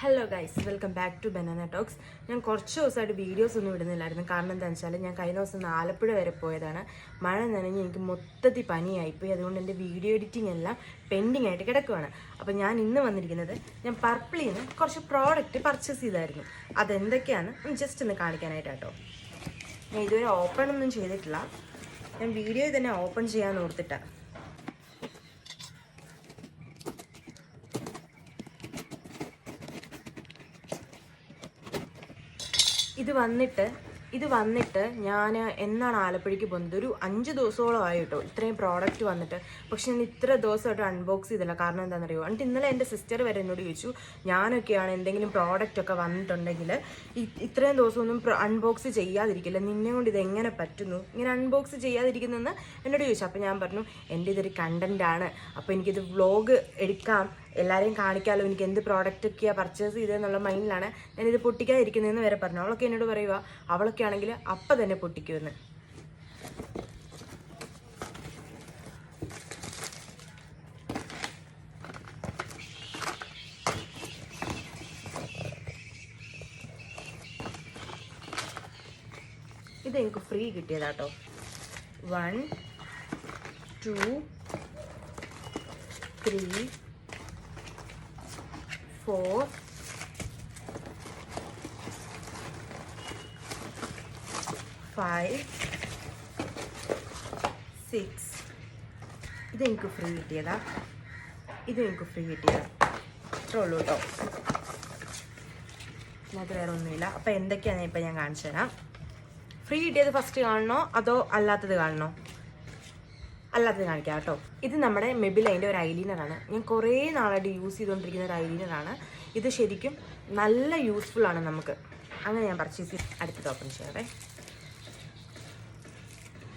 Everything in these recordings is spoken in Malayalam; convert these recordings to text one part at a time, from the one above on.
Hello guys welcome back to banana talks ഞാൻ കുറച്ച് ദിവസമായിട്ട് വീഡിയോസ് ഒന്നും ഇടുന്നില്ലായിരുന്നു. കാരണം എന്താണെന്ന് വെച്ചാൽ ഞാൻ കഴിഞ്ഞ ദിവസം ആലപ്പുഴ വരെ പോയതാണ്. മഴ നനഞ്ഞ് എനിക്ക് മൊത്തത്തിൽ പനിയായിപ്പോയി. അതുകൊണ്ട് എന്റെ വീഡിയോ എഡിറ്റിംഗ് എല്ലാം പെൻഡിങ് ആയിട്ട് കിടക്കുവാണ്. അപ്പോൾ ഞാൻ ഇന്ന് വന്നിരിക്കുന്നത് ഞാൻ പർപ്പിളിൽ നിന്ന് കുറച്ച് പ്രോഡക്റ്റ് പർച്ചേസ് ചെയ്തായിരുന്നു. അതെന്തൊക്കെയാണ്? ജസ്റ്റ് ഒന്ന് കാണിക്കാനായിട്ടാട്ടോ ഞാൻ ഇതുവരെ ഓപ്പൺ ഒന്നും ചെയ്തിട്ടില്ല. ഞാൻ വീഡിയോ തന്നെ ഓപ്പൺ ചെയ്യാൻ ഓർത്തിട്ടാണ് ഇത് വന്നിട്ട് ഇത് വന്നിട്ട് ഞാൻ എന്നാണ് ആലപ്പുഴയ്ക്ക് പോകുന്നത്? ഒരു അഞ്ച് ദിവസത്തോളം ആയിട്ടോ ഇത്രയും പ്രോഡക്റ്റ് വന്നിട്ട്. പക്ഷെ ഞാൻ ഇത്ര ദിവസമായിട്ട് അൺബോക്സ് ചെയ്തില്ല. കാരണം എന്താണെന്നറിയോ എന്നിട്ട് ഇന്നലെ എന്റെ സിസ്റ്റർ വരെ എന്നോട് ചോദിച്ചു. ഞാനൊക്കെയാണ് എന്തെങ്കിലും പ്രോഡക്റ്റ് ഒക്കെ വന്നിട്ടുണ്ടെങ്കിൽ ഇത്രയും ദിവസമൊന്നും അൺബോക്സ് ചെയ്യാതിരിക്കില്ല. നിന്നെ കൊണ്ട് ഇതെങ്ങനെ പറ്റുന്നു? ഇങ്ങനെ അൺബോക്സ് ചെയ്യാതിരിക്കുന്നെന്ന് എന്നോട് ചോദിച്ചു. അപ്പോൾ ഞാൻ പറഞ്ഞു എന്റെ ഇതൊരു കണ്ടന്റാണ് അപ്പോൾ എനിക്കിത് വ്ളോഗ് എടുക്കാം. എല്ലാവരെയും കാണിക്കാമല്ലോ എനിക്ക് എന്ത് പ്രോഡക്റ്റ് ഒക്കെയാണ് പർച്ചേസ് ചെയ്തതെന്നുള്ള മൈൻഡിലാണ് ഞാനിത് പൊട്ടിക്കാതിരിക്കുന്നതെന്ന് വരെ പറഞ്ഞു. അവളൊക്കെ എന്നോട് പറയുക അവളൊക്കെ ആണെങ്കിൽ അപ്പം തന്നെ പൊട്ടിക്കുമെന്ന്. ഇത് എനിക്ക് free കിട്ടിയതാട്ടോ. One two three four five six free കിട്ടിയതാ. ഇത് എനിക്ക് ഫ്രീ കിട്ടിയതാ. ഇത്രേ ഉള്ളൂ കേട്ടോ അതിനകത്ത് വേറെ ഒന്നുമില്ല. അപ്പോൾ എന്തൊക്കെയാണ് ഞാൻ കാണിച്ചു തരാം ഫ്രീ കിട്ടിയത് ഫസ്റ്റ് കാണണോ? അതോ അല്ലാത്തത് കാണണോ? അല്ലാത്തത് കാണിക്കാം കേട്ടോ. ഇത് നമ്മുടെ മെബിലൈന്റെ ഒരു ഐലീനറാണ് ഞാൻ കുറേ നാളായിട്ട് യൂസ് ചെയ്തുകൊണ്ടിരിക്കുന്ന ഒരു ഐലീനറാണ് ഇത് ശരിക്കും നല്ല യൂസ്ഫുൾ ആണ് നമുക്ക്. അങ്ങനെ ഞാൻ പർച്ചേസ് ചെയ്ത് അടുത്തത് ഓപ്പൺ ചെയ്യാവേ.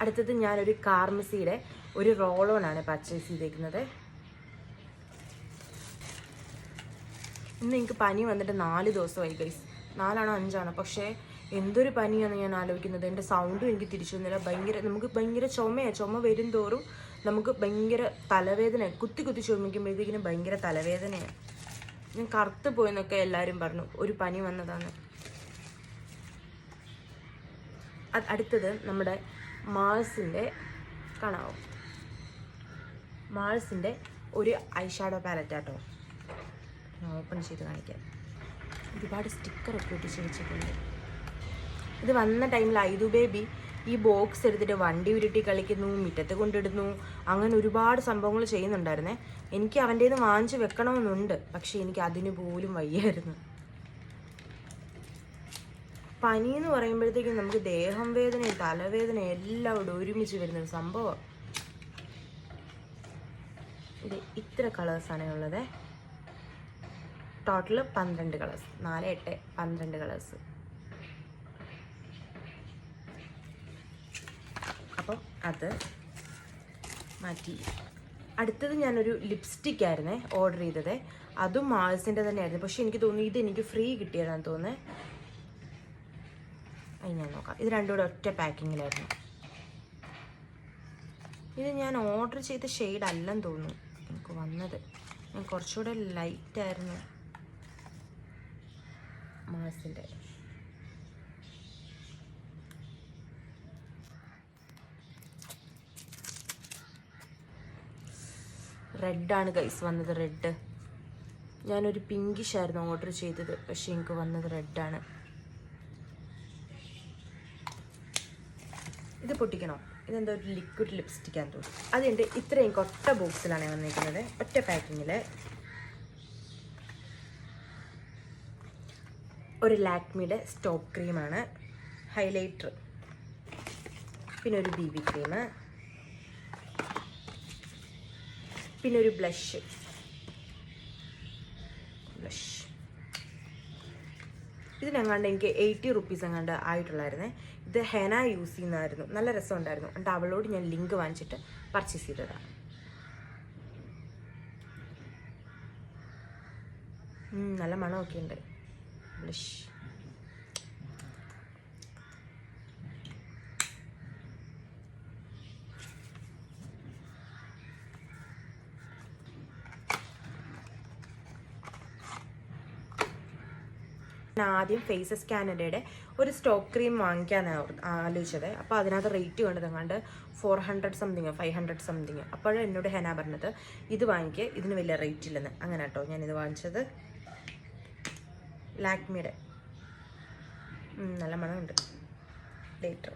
അടുത്തത് ഞാനൊരു കാർമസിയുടെ ഒരു റോളോൺ ആണ് പർച്ചേസ് ചെയ്തേക്കുന്നത്. ഇന്ന് എനിക്ക് പനി വന്നിട്ട് നാല് ദിവസമായി ഗൈസ് നാലാണോ അഞ്ചാണോ? പക്ഷേ എന്തൊരു പനിയാണ് ഞാൻ ആലോചിക്കുന്നത്. എന്റെ സൗണ്ടും എനിക്ക് തിരിച്ചു തന്നില്ല ഭയങ്കര നമുക്ക് ഭയങ്കര ചുമയാണ് ചുമ വരും തോറും നമുക്ക് ഭയങ്കര തലവേദന കുത്തി കുത്തി ചുമയ്ക്കുമ്പോഴത്തേക്കിനും ഭയങ്കര തലവേദനയാണ് ഞാൻ കറുത്ത് പോയെന്നൊക്കെ എല്ലാവരും പറഞ്ഞു. ഒരു പനി വന്നതാണ്. അടുത്തത് നമ്മുടെ മാൾസിന്റെ കാണാവോ. മാൾസിന്റെ ഒരു ഐഷാഡോ പാലറ്റാട്ടോ. ഓപ്പൺ ചെയ്ത് കാണിക്കാം. ഒരുപാട് സ്റ്റിക്കറൊക്കെ ഒട്ടിച്ച് വെച്ചിട്ടുണ്ട്. ഇത് വന്ന ടൈമിൽ ഐതു ബേബി ഈ ബോക്സ് എടുത്തിട്ട് വണ്ടി ഉരുട്ടി കളിക്കുന്നു മുറ്റത്ത് കൊണ്ടിടുന്നു അങ്ങനെ ഒരുപാട് സംഭവങ്ങൾ ചെയ്യുന്നുണ്ടായിരുന്നേ. എനിക്ക് അവന്റെ നിന്ന് വാങ്ങിച്ച് വെക്കണമെന്നുണ്ട് പക്ഷേ എനിക്ക് അതിന് പോലും വയ്യായിരുന്നു. പനി എന്ന് പറയുമ്പോഴത്തേക്കും നമുക്ക് ദേഹം വേദനയും തലവേദനയും എല്ലാം ഇവിടെ ഒരുമിച്ച് വരുന്ന ഒരു സംഭവം. ഇത് ഇത്ര കളേഴ്സാണ് ഉള്ളത്. ടോട്ടൽ പന്ത്രണ്ട് കളേഴ്സ് നാല് എട്ട് പന്ത്രണ്ട് കളേഴ്സ് അപ്പം അത് മാറ്റി. അടുത്തത് ഞാനൊരു ലിപ്സ്റ്റിക് ആയിരുന്നേ ഓർഡർ ചെയ്തത്. അതും മാൾസിന്റെ തന്നെയായിരുന്നു. പക്ഷെ എനിക്ക് തോന്നുന്നു ഇത് എനിക്ക് ഫ്രീ കിട്ടിയതാണെന്ന് തോന്നുന്നത് അത് ഞാൻ നോക്കാം. ഇത് രണ്ടും കൂടെ ഒറ്റ പാക്കിങ്ങിലായിരുന്നു. ഇത് ഞാൻ ഓർഡർ ചെയ്ത ഷെയ്ഡ് അല്ലെന്ന് തോന്നുന്നു. എനിക്ക് വന്നത്. ഞാൻ കുറച്ചുകൂടെ ലൈറ്റ് ആയിരുന്നു. മാസിന്റെ. റെഡാണ് ഗൈസ് വന്നത് റെഡ്. ഞാനൊരു പിങ്കിഷ് ആയിരുന്നു ഓർഡർ ചെയ്തത് പക്ഷെ എനിക്ക് വന്നത് റെഡാണ്. ഇത് പൊട്ടിക്കണോ? ഇതെന്തോ ഒരു ലിക്വിഡ് ലിപ്സ്റ്റിക് ആണെന്ന് തോന്നുന്നു. അതുണ്ട് ഇത്രയും കൊട്ട ബോക്സിലാണ് വന്നിരിക്കുന്നത് ഒറ്റ പാക്കിങ്ങിൽ ഒരു ലാക്മിയുടെ സ്റ്റോപ്പ് ക്രീമാണ്. ഹൈലൈറ്റർ. പിന്നെ ഒരു ബി ബി ക്രീം. പിന്നെ ഒരു ബ്ലഷ്. ബ്ലഷ്. ഇതിനെങ്ങാണ്ട് എനിക്ക് എയ്റ്റി റുപ്പീസ് എങ്ങാണ്ട് ആയിട്ടുള്ളായിരുന്നേ. ഇത് ഹെന യൂസ് ചെയ്യുന്നതായിരുന്നു. നല്ല രസമുണ്ടായിരുന്നു. എന്നിട്ട് അവളോട് ഞാൻ ലിങ്ക് വാങ്ങിച്ചിട്ട് പർച്ചേസ് ചെയ്തതാണ് നല്ല മണമൊക്കെ ഉണ്ട്. ബ്ലഷ് ഞാൻ ആദ്യം ഫേസ് കാനഡയുടെ ഒരു സ്റ്റോക്ക് ക്രീം വാങ്ങിക്കാനാണ് ആലോചിച്ചത്. അപ്പോൾ അതിനകത്ത് റേറ്റ് കണ്ടത് കണ്ട് four hundred something five hundred something അപ്പോഴും എന്നോട് ഹെന പറഞ്ഞത് ഇത് വാങ്ങിക്കുക ഇതിന് വലിയ റേറ്റ് ഇല്ലെന്ന്. അങ്ങനെ കേട്ടോ ഞാനിത് വാങ്ങിച്ചത്. ലാക്മിയുടെ. നല്ല മണമുണ്ട്. ഡേറ്റോ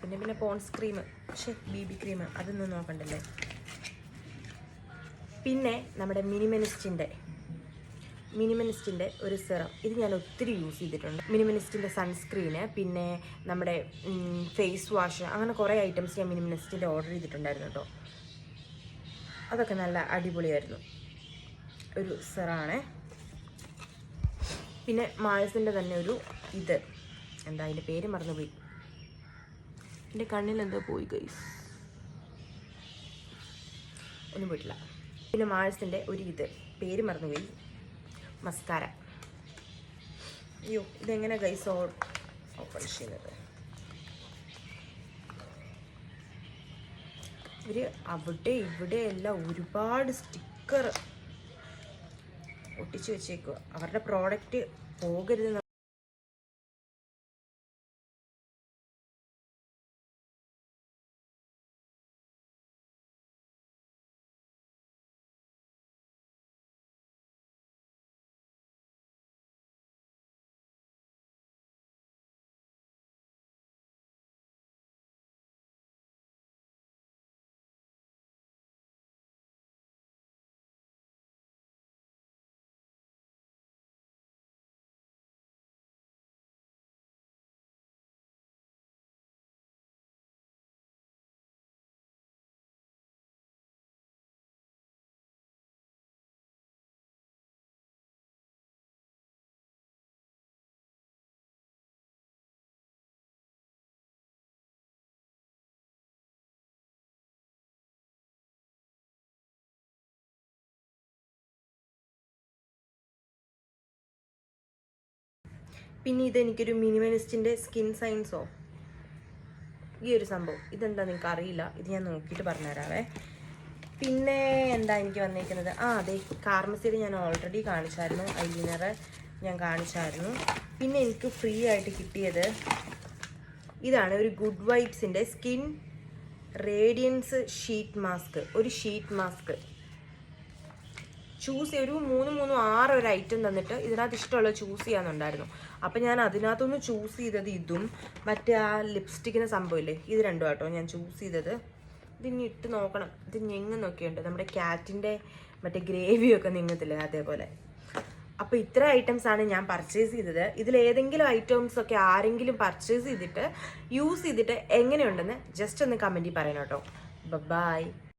പിന്നെ പിന്നെ പോൺസ് ക്രീം പക്ഷേ ബി ബി ക്രീം അതൊന്നും നോക്കണ്ടല്ലേ? പിന്നെ നമ്മുടെ മിനിമനിസ്റ്റിന്റെ മിനിമനിസ്റ്റിന്റെ ഒരു സിറം. ഇത് ഞാൻ ഒത്തിരി യൂസ് ചെയ്തിട്ടുണ്ട്. മിനിമനിസ്റ്റിന്റെ സൺസ്ക്രീന് പിന്നെ നമ്മുടെ ഫേസ് വാഷ് അങ്ങനെ കുറേ ഐറ്റംസ് ഞാൻ മിനിമനിസ്റ്റിന്റെ ഓർഡർ ചെയ്തിട്ടുണ്ടായിരുന്നു കേട്ടോ. അതൊക്കെ നല്ല അടിപൊളിയായിരുന്നു. ഒരു സിറാണ്. പിന്നെ മായസിന്റെ തന്നെ ഒരു ഇത്. എന്താ അതിന്റെ പേര് മറന്നുപോയി. എന്റെ കണ്ണിൽ എന്തോ പോയി ഗൈസ് ഒന്നും പോയിട്ടില്ല. പിന്നെ മായസിന്റെ ഒരു ഇത്. പേര് മറന്നുപോയി. മസ്കാര. അയ്യോ ഇതെങ്ങനെ ഗൈസ് ഓപ്പൺ ചെയ്യുന്നത്? ഇവർ അവിടെ ഇവിടെ എല്ലാം ഒരുപാട് സ്റ്റിക്കർ ഒട്ടിച്ചു വെച്ചേക്കുക അവരുടെ പ്രോഡക്റ്റ് പോകരുത് പിന്നെ ഇത് എനിക്കൊരു മിനിമലിസ്റ്റിന്റെ സ്കിൻ സയൻസോ? ഈ ഒരു സംഭവം. ഇതെന്താ നിങ്ങൾക്ക് അറിയില്ല? ഇത് ഞാൻ നോക്കിയിട്ട് പറഞ്ഞുതരാവേ. പിന്നെ എന്താ എനിക്ക് വന്നിരിക്കുന്നത് ആ അതെ കാർമസിയിൽ ഞാൻ ഓൾറെഡി കാണിച്ചായിരുന്നു. ഐലിനർ ഞാൻ കാണിച്ചായിരുന്നു. പിന്നെ എനിക്ക് ഫ്രീ ആയിട്ട് കിട്ടിയത് ഇതാണ് ഒരു ഗുഡ് വൈബ്സിന്റെ സ്കിൻ റേഡിയൻസ് ഷീറ്റ് മാസ്ക്. ഒരു ഷീറ്റ് മാസ്ക്. ചൂസ് ഒരു മൂന്ന് മൂന്ന് ആറ് ഒരു ഐറ്റം തന്നിട്ട് ഇതിനകത്ത് ഇഷ്ടമുള്ള ചൂസ് ചെയ്യാന്നുണ്ടായിരുന്നു. അപ്പം ഞാൻ അതിനകത്തൊന്ന് ചൂസ് ചെയ്തത് ഇതും മറ്റേ ആ ലിപ്സ്റ്റിക്കിന് സംഭവമില്ലേ? ഇത് രണ്ടും കേട്ടോ ഞാൻ ചൂസ് ചെയ്തത്. ഇതിനി ഇട്ട് നോക്കണം. ഇത് ഞെങ്ങുന്നൊക്കെ ഉണ്ട് നമ്മുടെ ക്യാറ്റിന്റെ മറ്റേ ഗ്രേവിയൊക്കെ നിങ്ങത്തില്ലേ അതേപോലെ. അപ്പോൾ ഇത്ര ഐറ്റംസ് ആണ് ഞാൻ പർച്ചേസ് ചെയ്തത്. ഇതിൽ ഏതെങ്കിലും ഐറ്റംസ് ഒക്കെ ആരെങ്കിലും പർച്ചേസ് ചെയ്തിട്ട് യൂസ് ചെയ്തിട്ട് എങ്ങനെയുണ്ടെന്ന് ജസ്റ്റ് ഒന്ന് കമന്റിൽ പറയണം കേട്ടോ. ബൈ